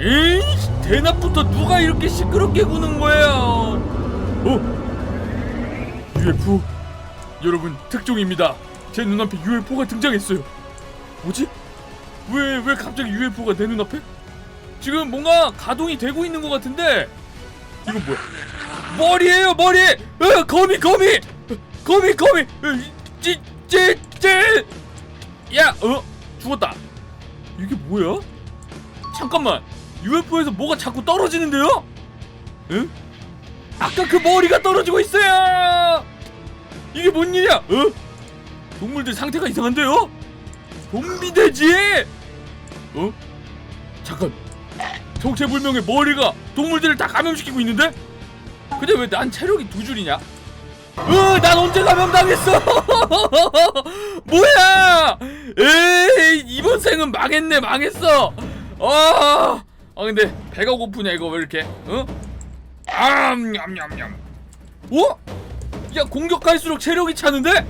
에이 대낮부터 누가 이렇게 시끄럽게 구는 거예요 어? UFO 여러분 특종입니다 제 눈앞에 UFO가 등장했어요 뭐지? 왜 왜 갑자기 UFO가 내 눈앞에? 지금 뭔가 가동이 되고 있는 것 같은데 이건 뭐야? 머리예요 머리! 어, 거미 거미! 어, 거미 거미! 어, 찌찌찌! 야! 어? 죽었다 이게 뭐야? 잠깐만 UFO에서 뭐가 자꾸 떨어지는데요? 응? 아까 그 머리가 떨어지고 있어요! 이게 뭔 일이야? 어? 동물들 상태가 이상한데요? 좀비 돼지! 어? 잠깐 정체불명의 머리가 동물들을 다 감염시키고 있는데? 근데 왜 난 체력이 두 줄이냐? 으, 난 언제 감염당했어? 뭐야? 에이, 이번 생은 망했네, 망했어. 아, 아 근데 배가 고프냐 이거 왜 이렇게? 어? 아, 냠냠냠. 어? 야, 공격할수록 체력이 차는데?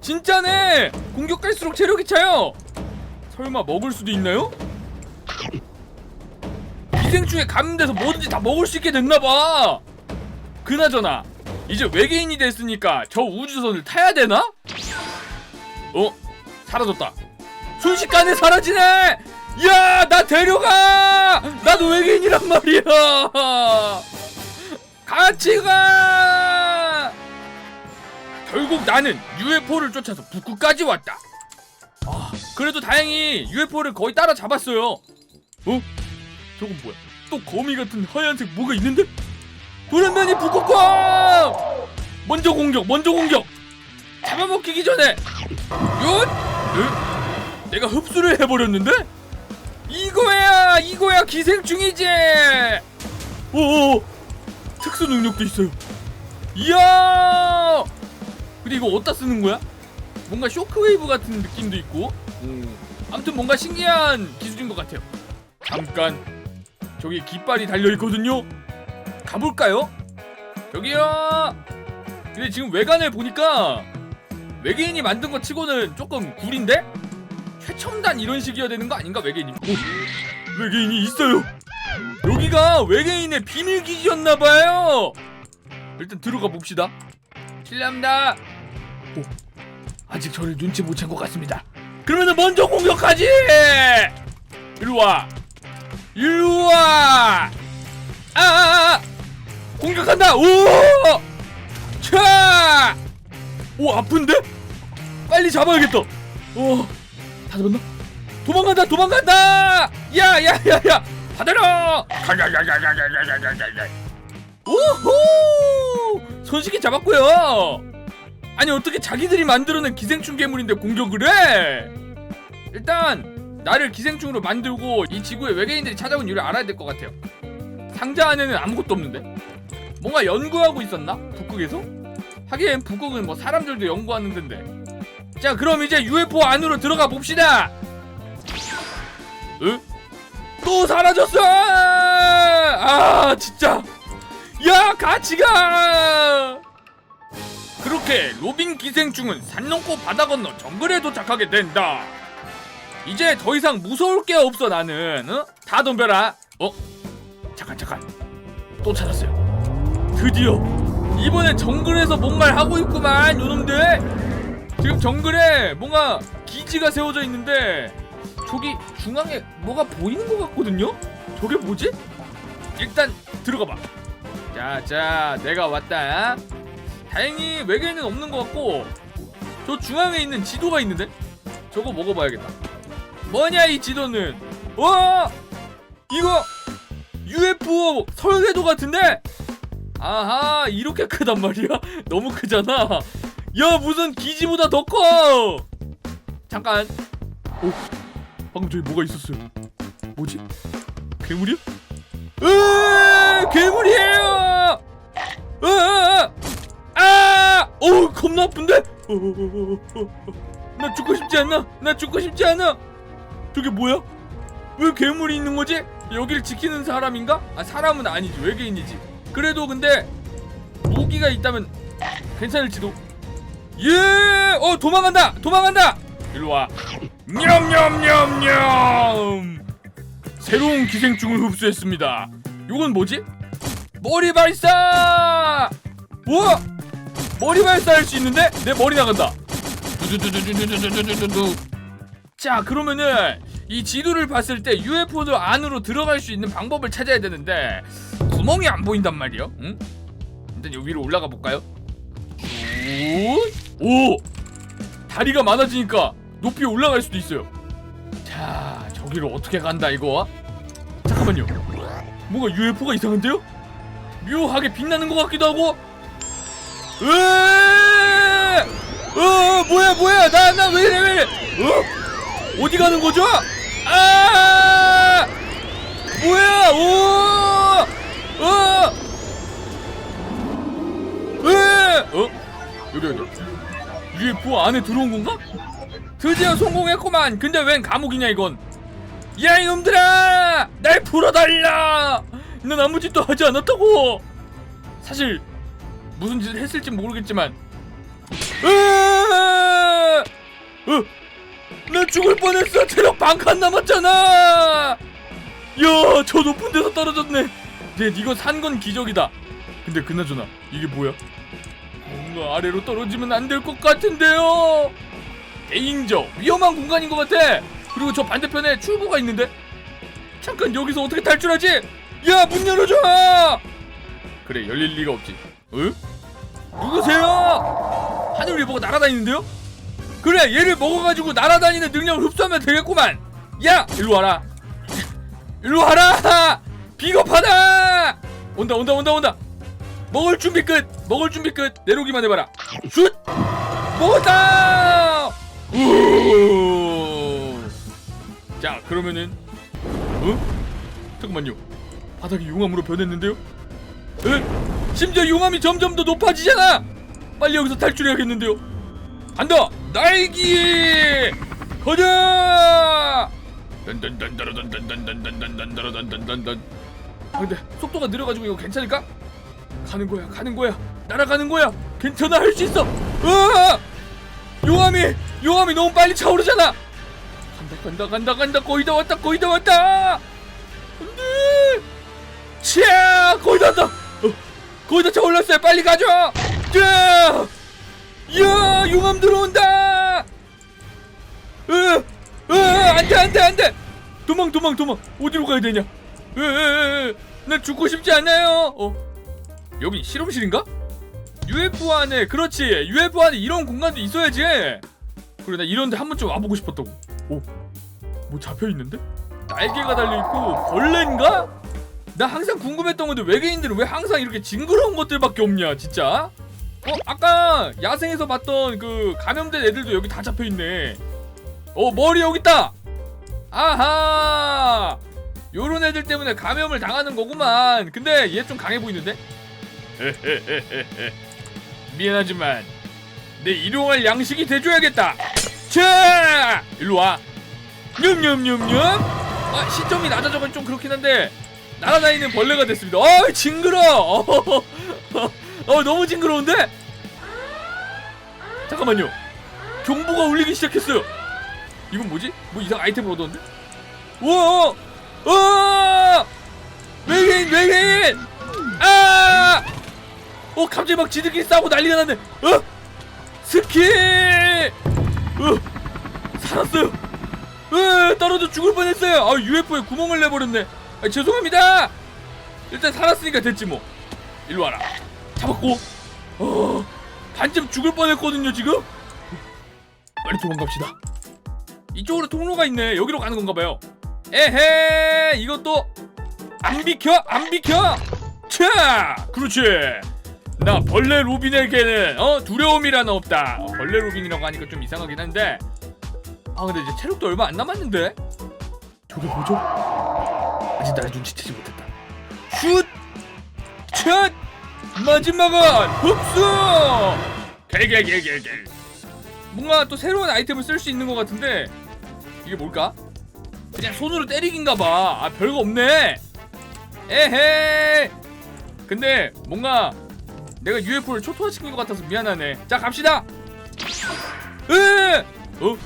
진짜네. 공격할수록 체력이 차요. 설마 먹을 수도 있나요? 기생충에 감염돼서 뭐든지 다 먹을 수 있게 됐나봐. 그나저나 이제 외계인이 됐으니까 저 우주선을 타야 되나? 어? 사라졌다. 순식간에 사라지네. 야, 나 데려가. 나도 외계인이란 말이야. 같이 가. 결국 나는 UFO를 쫓아서 북극까지 왔다. 아, 그래도 다행히 UFO를 거의 따라 잡았어요. 어? 저건 뭐야? 또 거미 같은 하얀색 뭐가 있는데? 불안면이 북극광! 먼저 공격, 먼저 공격! 잡아먹히기 전에! 얏! 에? 내가 흡수를 해버렸는데? 이거야! 이거야 기생충이지! 오오! 특수 능력도 있어요. 이야! 근데 이거 어디다 쓰는 거야? 뭔가 쇼크웨이브 같은 느낌도 있고 음. 아무튼 뭔가 신기한 기술인 것 같아요 잠깐 저기 깃발이 달려있거든요 가볼까요? 저기요 근데 지금 외관을 보니까 외계인이 만든 것 치고는 조금 구린데? 최첨단 이런 식이어야 되는 거 아닌가 외계인이 오, 외계인이 있어요. 여기가 외계인의 비밀기지였나봐요. 일단 들어가 봅시다. 실례합니다. 오, 아직 저를 눈치 못 챈 것 같습니다. 그러면은 먼저 공격하지! 일로와. 일로와. 아, 아, 아. 공격한다. 오! 차! 오 아픈데? 빨리 잡아야겠다. 어, 다 잡았나? 도망간다 도망간다! 야야야야! 받아라! 오호! 손쉽게 잡았고요. 아니 어떻게 자기들이 만들어낸 기생충 괴물인데 공격을 해? 일단 나를 기생충으로 만들고 이 지구에 외계인들이 찾아온 이유를 알아야 될 것 같아요. 상자 안에는 아무것도 없는데 뭔가 연구하고 있었나? 북극에서? 하긴 북극은 뭐 사람들도 연구하는 데인데 자 그럼 이제 UFO 안으로 들어가 봅시다. 응? 또 사라졌어! 아 진짜. 야 같이 가! 그렇게 로빈 기생충은 산 넘고 바다 건너 정글에 도착하게 된다. 이제 더 이상 무서울 게 없어 나는. 어? 다 덤벼라. 어? 잠깐 잠깐. 또 찾았어요. 드디어. 이번엔 정글에서 뭔가를 하고 있구만 요놈들 지금 정글에 뭔가 기지가 세워져 있는데 저기 중앙에 뭐가 보이는 것 같거든요? 저게 뭐지? 일단 들어가 봐. 자, 자, 내가 왔다. 다행히 외계에는 없는 것 같고 저 중앙에 있는 지도가 있는데 저거 먹어봐야겠다. 뭐냐 이 지도는? 와, 이거 UFO 설계도 같은데? 아하, 이렇게 크단 말이야? 너무 크잖아. 야, 무슨 기지보다 더 커. 잠깐. 오, 방금 저기 뭐가 있었어요. 뭐지? 괴물이야? 으 괴물이에요! 으, 아! 오 겁나 아픈데? 어, 어, 어, 어. 나 죽고 싶지 않아. 나 죽고 싶지 않아. 저게 뭐야? 왜 괴물이 있는 거지? 여길 지키는 사람인가? 아 사람은 아니지 외계인이지. 그래도 근데 무기가 있다면 괜찮을지도. 예! 어 도망간다! 도망간다! 일로 와. 냠냠냠냠! 새로운 기생충을 흡수했습니다. 요건 뭐지? 머리 발사! 우와! 머리 발사할 수 있는데 내 머리 나간다. 자 그러면은 이 지도를 봤을 때 UFO도 안으로 들어갈 수 있는 방법을 찾아야 되는데 구멍이 안 보인단 말이요. 응? 일단 여기 위로 올라가 볼까요? 오, 오, 다리가 많아지니까 높이 올라갈 수도 있어요. 자, 저기로 어떻게 간다 이거? 잠깐만요. 뭔가 UFO가 이상한데요? 묘하게 빛나는 것 같기도 하고. 으, 어, 뭐야 뭐야 나 나 왜 이래 왜 이래? 어? 어디 가는 거죠? 아, UFO 안에 들어온 건가? 드디어 성공했구만. 근데 웬 감옥이냐 이건? 야 이놈들아! 날 풀어달라! 난 아무 짓도 하지 않았다고. 사실 무슨 짓을 했을지 모르겠지만. 으아! 어? 나 죽을 뻔했어. 체력 반칸 남았잖아. 야, 저 높은 데서 떨어졌네. 이제 이거 산 건 기적이다. 근데 그나저나 이게 뭐야? 뭔가 아래로 떨어지면 안 될 것 같은데요. 데인저 위험한 공간인 것 같아. 그리고 저 반대편에 출구가 있는데. 잠깐 여기서 어떻게 탈출하지? 야 문 열어줘. 그래 열릴 리가 없지. 응? 누구세요? 하늘 위에 뭐가 날아다니는데요? 그래 얘를 먹어가지고 날아다니는 능력을 흡수하면 되겠구만. 야 일로 와라. 일로 와라. 비겁하다. 온다 온다 온다 온다. 먹을 준비 끝. 먹을 준비 끝. 내려오기만 해봐라. 슛. 먹었다. 우. 자 그러면은 어? 잠깐만요. 바닥이 용암으로 변했는데요? 에? 심지어 용암이 점점 더 높아지잖아. 빨리 여기서 탈출해야겠는데요. 간다. 날기. 가자. 던던던던던던던던던던던던던던던던. 아 근데 속도가 느려가지고 이거 괜찮을까? 가는 거야, 가는 거야, 날아가는 거야. 괜찮아, 할 수 있어. 으아! 용암이, 용암이 너무 빨리 차오르잖아. 간다, 간다, 간다, 간다. 거의 다 왔다, 거의 다 왔다. 안돼. 치아, 거의 다 왔다. 어, 거의 다 차올랐어요. 빨리 가죠. 야, 야, 용암 들어온다. 으, 으, 안돼, 안돼, 안돼. 도망, 도망, 도망. 어디로 가야 되냐? 으, 으, 으, 으. 나 죽고 싶지 않아요. 어, 여기 실험실인가? UFO 안에 그렇지 UFO 안에 이런 공간도 있어야지 그래 나 이런데 한 번쯤 와보고 싶었다고 오뭐 잡혀있는데? 날개가 달려있고 벌레인가? 나 항상 궁금했던 건데 외계인들은 왜 항상 이렇게 징그러운 것들밖에 없냐 진짜 어 아까 야생에서 봤던 그 감염된 애들도 여기 다 잡혀있네 어 머리 여기 있다 아하 요런 애들 때문에 감염을 당하는 거구만 근데 얘 좀 강해 보이는데? 미안하지만 내 일용할 양식이 돼줘야겠다. 자, 일로 와. 냠냠냠냠. 아, 시점이 낮아져면 좀 그렇긴 한데 날아다니는 벌레가 됐습니다. 어, 징그러. 어, 어, 너무 징그러운데? 잠깐만요. 경보가 울리기 시작했어요. 이건 뭐지? 뭐 이상 아이템을 얻었는데? 우와! 우와! 외계인, 외계인! 아! 어 갑자기 막 지들끼리 싸우고 난리가 났네. 어? 스키 어 살았어요. 어 떨어져 죽을 뻔했어요. 아 UFO에 구멍을 내버렸네. 아, 죄송합니다. 일단 살았으니까 됐지 뭐. 일로 와라. 잡았고. 어 반쯤 죽을 뻔했거든요 지금. 빨리 도망갑시다. 이쪽으로 통로가 있네. 여기로 가는 건가 봐요. 에헤 이것도 안 비켜 안 비켜. 차! 그렇지 나 벌레 로빈에게는 어 두려움이란 없다. 어, 벌레 로빈이라고 하니까 좀 이상하긴 한데. 아 근데 이제 체력도 얼마 안 남았는데. 저게 뭐죠? 아직 날 눈치채지 못했다. 슛, 샷, 마지막은 흡수. 개개개개개. 뭔가 또 새로운 아이템을 쓸 수 있는 것 같은데 이게 뭘까? 그냥 손으로 때리긴가 봐. 아 별거 없네. 에헤. 근데 뭔가 내가 UFO를 초토화시킨 것 같아서 미안하네. 자 갑시다. 으, 어?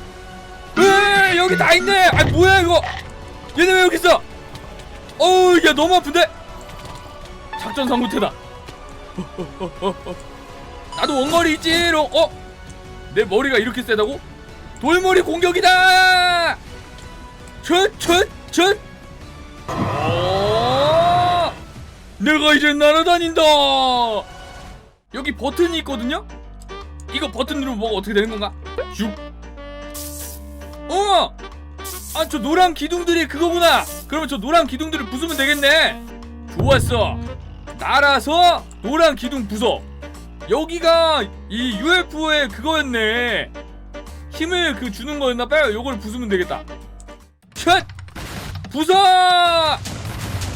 으, 여기 다 있네. 아 뭐야 이거? 얘네 왜 여기 있어? 어우 야 너무 아픈데 작전 성구태다 나도 원거리 있지롱 어? 내 머리가 이렇게 세다고? 돌머리 공격이다 춘 춘춘 어 내가 이제 날아다닌다 여기 버튼이 있거든요? 이거 버튼 누르면 뭐가 어떻게 되는 건가? 슉. 어! 아 저 노란 기둥들이 그거구나! 그러면 저 노란 기둥들을 부수면 되겠네! 좋았어! 날아서 노란 기둥 부숴! 여기가 이 UFO의 그거였네! 힘을 그 주는 거였나 봐요. 요걸 부수면 되겠다. 샷 부숴!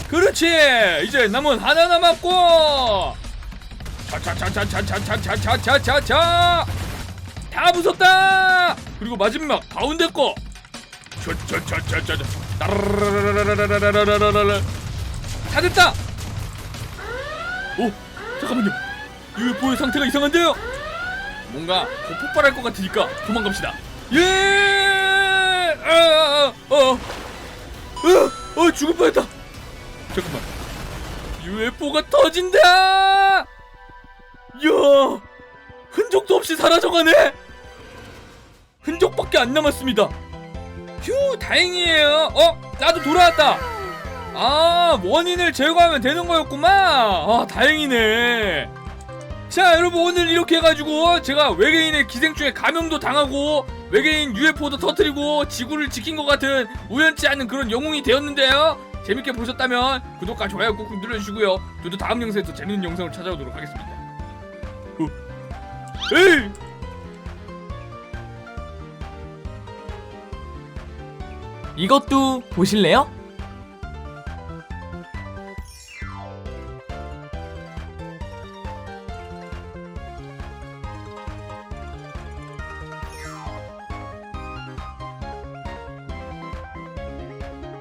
그렇지! 이제 남은 하나 남았고 차차차차차차차차차차차 다 부쉈다 그리고 마지막 가운데 거 따라라라라라라라라라라라 다 됐다 오 잠깐만요 UFO의 상태가 이상한데요 뭔가 더 폭발할 것 같으니까 도망갑시다 예 아, 어, 어, 어, 죽을 뻔했다 잠깐만 UFO가 터진다 야 흔적도 없이 사라져가네. 흔적밖에 안 남았습니다. 휴 다행이에요. 어 나도 돌아왔다. 아 원인을 제거하면 되는 거였구만. 아 다행이네. 자 여러분 오늘 이렇게 해가지고 제가 외계인의 기생충에 감염도 당하고 외계인 UFO도 터뜨리고 지구를 지킨 것 같은 우연치 않은 그런 영웅이 되었는데요. 재밌게 보셨다면 구독과 좋아요 꾹꾹 눌러주시고요. 저도 다음 영상에서 재밌는 영상을 찾아오도록 하겠습니다. 어. 에이 이것도 보실래요?